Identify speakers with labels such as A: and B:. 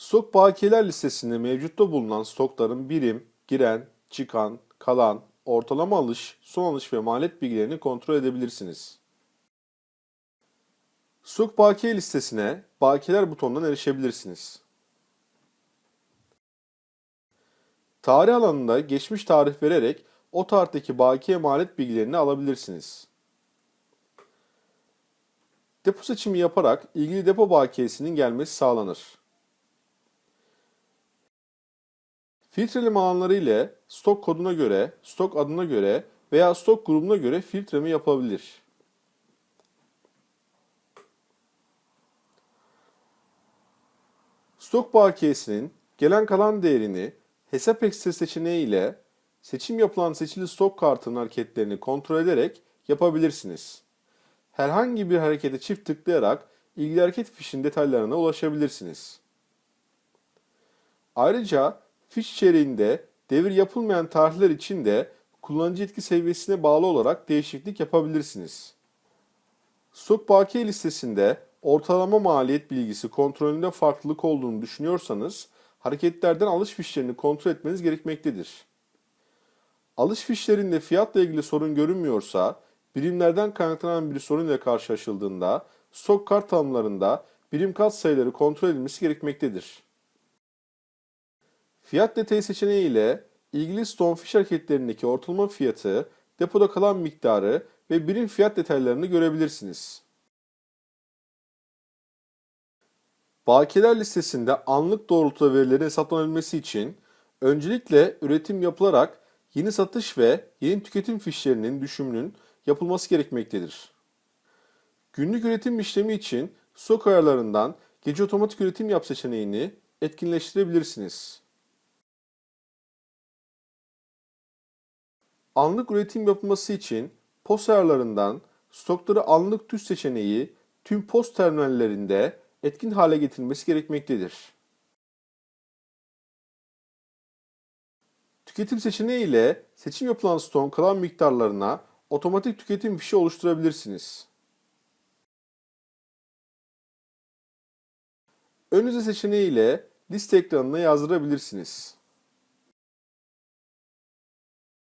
A: Stok bakiyeler listesinde mevcutta bulunan stokların birim, giren, çıkan, kalan, ortalama alış, son alış ve maliyet bilgilerini kontrol edebilirsiniz. Stok bakiye listesine bakiyeler butonundan erişebilirsiniz. Tarih alanında geçmiş tarih vererek o tarihteki bakiye maliyet bilgilerini alabilirsiniz. Depo seçimi yaparak ilgili depo bakiyesinin gelmesi sağlanır. Filtreleme alanları ile stok koduna göre, stok adına göre veya stok grubuna göre filtreleme yapabilir. Stok bakiyesinin gelen kalan değerini hesap ekstra seçeneği ile seçim yapılan seçili stok kartının hareketlerini kontrol ederek yapabilirsiniz. Herhangi bir harekete çift tıklayarak ilgili hareket fişin detaylarına ulaşabilirsiniz. Ayrıca fiş içeriğinde devir yapılmayan tarihler için de kullanıcı yetki seviyesine bağlı olarak değişiklik yapabilirsiniz. Stok bakiye listesinde ortalama maliyet bilgisi kontrolünde farklılık olduğunu düşünüyorsanız hareketlerden alış fişlerini kontrol etmeniz gerekmektedir. Alış fişlerinde fiyatla ilgili sorun görünmüyorsa, birimlerden kaynaklanan bir sorun ile karşılaşıldığında stok kart tanımlarında birim kat sayıları kontrol edilmesi gerekmektedir. Fiyat detayı seçeneği ile ilgili stonefish hareketlerindeki ortalama fiyatı, depoda kalan miktarı ve birim fiyat detaylarını görebilirsiniz. Bakiyeler listesinde anlık doğrultuda verilerin hesaplanabilmesi için öncelikle üretim yapılarak yeni satış ve yeni tüketim fişlerinin düşümünün yapılması gerekmektedir. Günlük üretim işlemi için stok ayarlarından gece otomatik üretim yap seçeneğini etkinleştirebilirsiniz. Anlık üretim yapılması için POS ayarlarından stokları anlık tüz seçeneği tüm POS terminallerinde etkin hale getirilmesi gerekmektedir. Tüketim seçeneği ile seçim yapılan stokun kalan miktarlarına otomatik tüketim fişi oluşturabilirsiniz. Ön yüze seçeneği ile liste ekranına yazdırabilirsiniz.